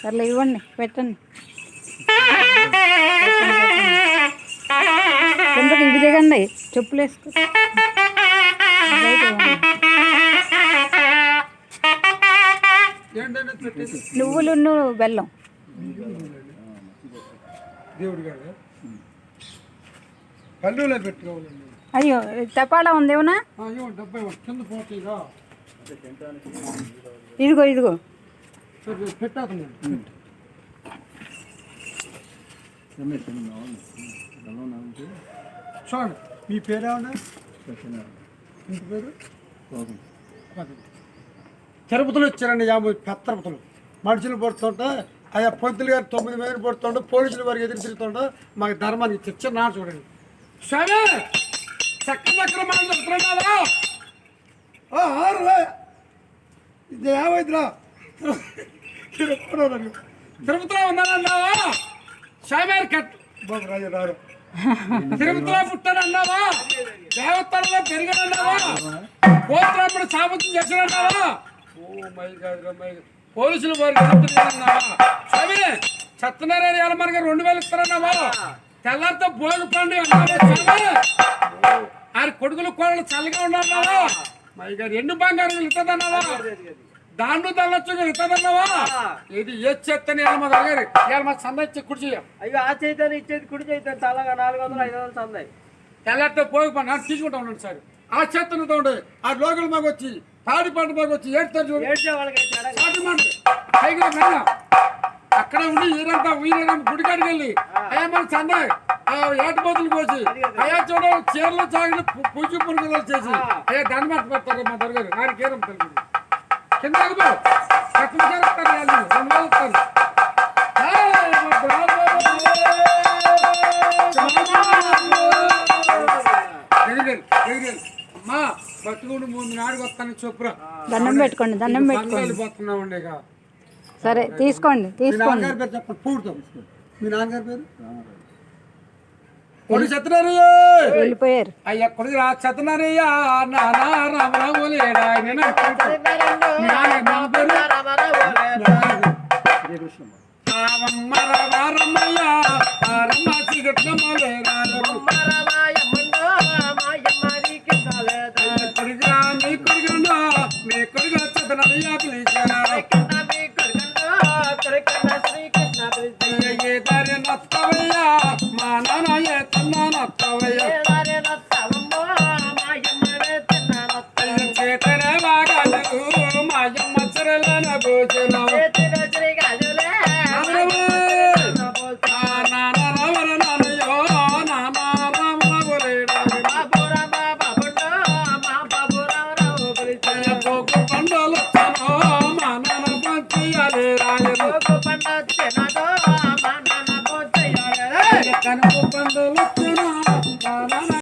సర్లే ఇవ్వండి పెట్టండి. కిందకి ఇంటి దిగండి చెప్పులు వేసుకో. నువ్వులు ఇవ్వండి. బెల్లం. దేవుడు గారు పల్లెలో పెట్టుకోవాలండి అయ్యో తపాలా ఉంది ఏమన్నా? అయ్యో డెబ్బై కింద పోతాయిగా ఇదిగో. ఇదిగో పెట్టేద్దాం చూడండి మీ పేరేమన్నా ఇంటి పేరు? తిరుపతిలో వచ్చారండి యాభై పెద్ద తిరుపతిలో. మనుషులు పడుతుంటే ఆయా పంతులు గారు తొమ్మిది మంది పడుతుంటే పోలీసులు వారికి ఎదురు తిరుగుతుంటే మాకు ధర్మానికి తెచ్చి నా చూడండి. స్వామి చక్క చక్ర మనం చెప్తున్నాడా ఓ ఆరులే! ఇది ఏమైందిరా? తిరుపతిలో ఉన్నానన్నావా? స్వామి కట్ బాబు రాజు రారు. తిరుపతిలో పుట్టానన్నావా? దేవతల్లో పెరిగానన్నావా? పోతున్నప్పుడు సామర్థ్యం చేశానన్నావా? Oh my god my. పోలీసులు వారికి ఎదుగుతున్నావా స్వామి సత్యనారాయణ యాలమర్ గారు రెండు వేలు ఇస్తారన్నావా? తెల్లారితో భోగి పండు ఆరి కొడుకులు కోడలు చల్లగా మై గారు ఎన్ని బంగారం ఇస్తుందన్నావా? దాంట్లో తల్లొచ్చు ఇస్తుందన్నావా? ఇది ఏ చెత్తని యాలమ గారు సంద ఇచ్చి కుర్చీ అయ్యో ఆ చైతన్య ఇచ్చేది కుడి చైతన్య తలగా నాలుగు వందలు ఐదు వందలు సందాయి. తెల్లతో పోయి పని నాకు తీసుకుంటా ఉన్నాడు సార్. ఆ చెత్తను ఉండే. ఆ లోకల్ మాకు వచ్చి తాడి పంట మాకు వచ్చి ఏడుతారు చూడు. అక్కడ ఉండి ఈరంతా ఉయ్యరం గుడికాడికి వెళ్ళి. అయ్యా మన చంద ఆ ఏటపోతులు పోసి అయ్యా చూడ చీరలు చాగిన పుచ్చి పురుగులు చేసి. అయ్యా దాన్ని మాట పెడతారు మా దొరగారు? నాలుగు కేరం తెలుగు కింద తక్కువ చేస్తారు రెండు వేలు. అమ్మా బతుకుడు వస్తాను చెప్పురా. దండం పెట్టుకోండి దండం పెట్టుకోండి. వెళ్ళిపోతున్నామండి ఇక. సరే తీసుకోండి మీ తీసుకోండి. మీ నాన్నగారి పేరు? వెళ్ళిపోయారు. అయ్యా కొడుకు రా సత్యనారయ్య నాన్న రామరాము లేడా ఆయన మీ నాన్న నాన్న పేరు? రామమ్మ రామరమ్మయ్య రామమ్మ చీకట్లమ్మ లేడా కొడుకు రా మీ కొడుకు మీ కొడుకు సత్యనారయ్య పిలిచారా? చేతనే వాగాలకు భోజనం